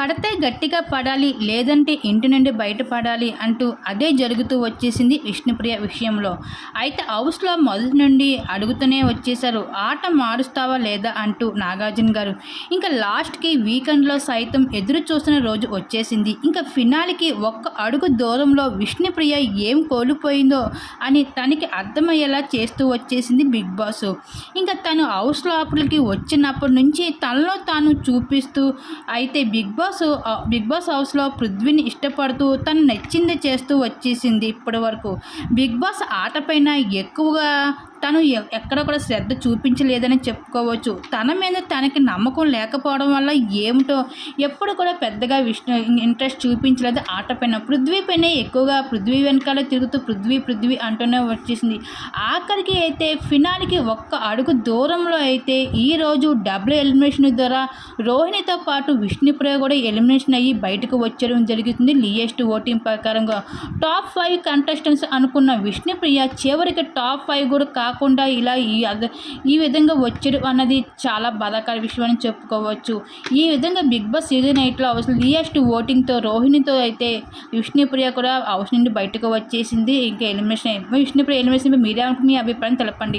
పడితే గట్టిగా పడాలి లేదంటే ఇంటి నుండి బయటపడాలి అంటూ అదే జరుగుతూ వచ్చేసింది విష్ణుప్రియ విషయంలో. అయితే హౌస్లో మొదటి నుండి అడుగుతూనే వచ్చేసారు ఆట మారుస్తావా లేదా? అంటూ నాగార్జున గారు. ఇంకా లాస్ట్కి వీకెండ్లో సైతం ఎదురు చూసిన రోజు వచ్చేసింది. ఇంకా ఫినాలికి ఒక్క అడుగు దూరంలో విష్ణుప్రియ ఏం కోల్పోయిందో అని తనకి అర్థమయ్యేలా చేస్తూ వచ్చేసింది బిగ్ బాస్. ఇంకా తను హౌస్ లోపలికి వచ్చినప్పటి నుంచి తనలో తాను చూపిస్తూ అయితే బిగ్ బాస్ బిగ్ బాస్ హౌస్లో పృథ్వీని ఇష్టపడుతూ తను నచ్చింది చేస్తూ వచ్చేసింది ఇప్పటి వరకు బిగ్ బాస్ ఆట పైన ఎక్కువగా తను ఎక్కడ కూడా శ్రద్ధ చూపించలేదని చెప్పుకోవచ్చు. తన మీద తనకి నమ్మకం లేకపోవడం వల్ల ఏమిటో ఎప్పుడు కూడా పెద్దగా విష్ణు ఇంట్రెస్ట్ చూపించలేదు. ఆట పైన పృథ్వీ పైన ఎక్కువగా పృథ్వీ వెనకాల తిరుగుతూ పృథ్వీ పృథ్వీ అంటూనే వచ్చేసింది. ఆఖరికి అయితే ఫినాల్కి ఒక్క అడుగు దూరంలో అయితే ఈరోజు డబుల్ ఎలిమినేషన్ ద్వారా రోహిణితో పాటు విష్ణుప్రియ కూడా ఎలిమినేషన్ అయ్యి బయటకు వచ్చడం జరుగుతుంది లియెస్ట్ ఓటింగ్ ప్రకారంగా టాప్ ఫైవ్ కంటెస్టెంట్స్ అనుకున్న విష్ణుప్రియ చివరికి టాప్ ఫైవ్ కూడా కాకుండా ఇలా ఈ ఈ విధంగా వచ్చడం అన్నది చాలా బాధాకర విషయం అని చెప్పుకోవచ్చు. ఈ విధంగా బిగ్ బాస్ సీజన్ ఎయిట్లో అవసరం లియెస్ట్ ఓటింగ్తో రోహిణితో అయితే విష్ణుప్రియ కూడా అవసరం నుండి బయటకు వచ్చేసింది. ఇంకా ఎలిమినేషన్ విష్ణుప్రియ ఎలిమినేషన్ మీరే మీ అభిప్రాయం తెలపండి.